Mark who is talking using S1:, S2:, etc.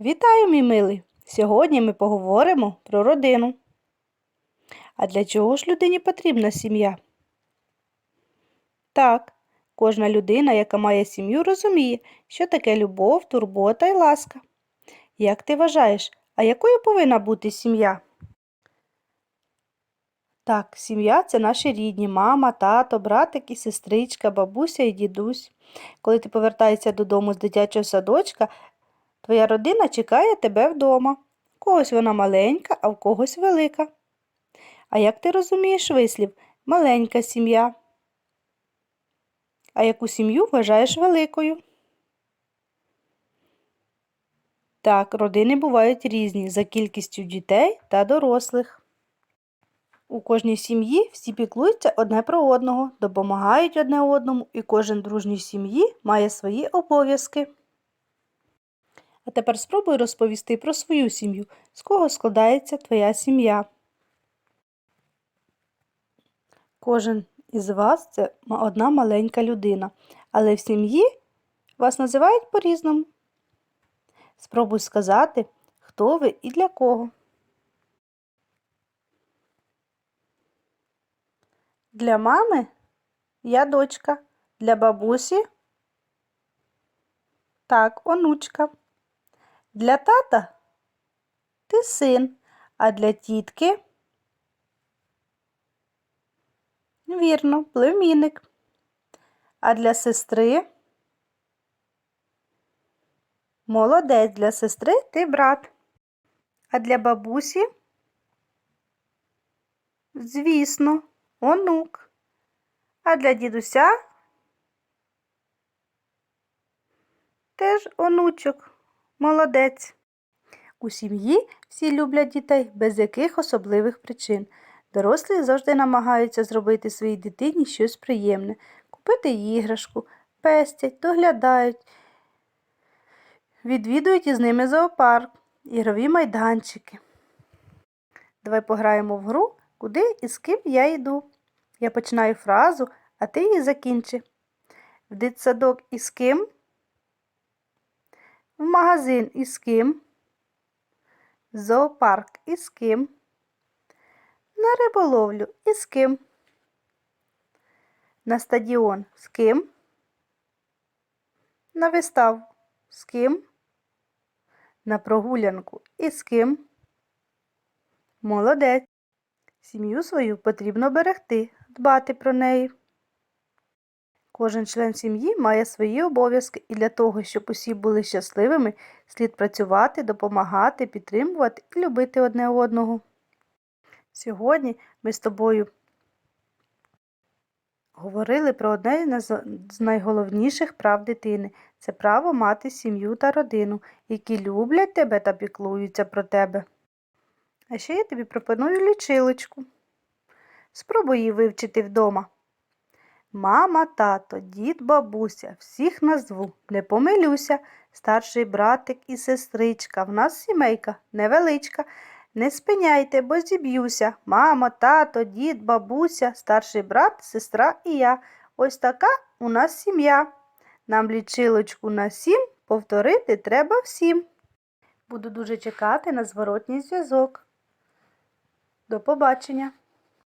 S1: Вітаю, мій милий! Сьогодні ми поговоримо про родину. А для чого ж людині потрібна сім'я? Так, кожна людина, яка має сім'ю, розуміє, що таке любов, турбота і ласка. Як ти вважаєш, а якою повинна бути сім'я? Так, сім'я це наші рідні, мама, тато, братик і сестричка, бабуся і дідусь. Коли ти повертаєшся додому з дитячого садочка, Твоя родина чекає тебе вдома. В когось вона маленька, а в когось велика. А як ти розумієш вислів маленька сім'я? А яку сім'ю вважаєш великою? Так, родини бувають різні за кількістю дітей та дорослих. У кожній сім'ї всі піклуються одне про одного, допомагають одне одному, і кожен дружній сім'ї має свої обов'язки. А тепер спробуй розповісти про свою сім'ю, з кого складається твоя сім'я. Кожен із вас це одна маленька людина, але в сім'ї вас називають по-різному. Спробуй сказати, хто ви і для кого. Для мами я дочка, для бабусі так, онучка. Для тата ти син, а для тітки вірно, племінник. А для сестри молодець для сестри ти брат. А для бабусі, звісно, онук. А для дідуся теж онучок. Молодець. У сім'ї всі люблять дітей без яких особливих причин. Дорослі завжди намагаються зробити своїй дитині щось приємне, купити іграшку, пестять, доглядають, відвідують із ними зоопарк, ігрові майданчики. Давай пограємо в гру, куди і з ким я йду. Я починаю фразу, а ти її закінчи. В дитсадок із ким? В магазин із ким? В зоопарк із ким? На риболовлю із ким? На стадіон з ким? На виставу з ким? На прогулянку із ким? Молодець. Сім'ю свою потрібно берегти, дбати про неї. Кожен член сім'ї має свої обов'язки і для того, щоб усі були щасливими, слід працювати, допомагати, підтримувати і любити одне одного. Сьогодні ми з тобою говорили про одне з найголовніших прав дитини це право мати сім'ю та родину, які люблять тебе та піклуються про тебе. А ще я тобі пропоную лічилочку. Спробуй її вивчити вдома. Мама, тато, дід, бабуся, всіх назву, не помилюся, старший братик і сестричка. В нас сімейка невеличка. Не спиняйте, бо зіб'юся. Мамо, тато, дід, бабуся, старший брат, сестра і я. Ось така у нас сім'я. Нам лічилочку на сім повторити треба всім. Буду дуже чекати на зворотній зв'язок. До побачення!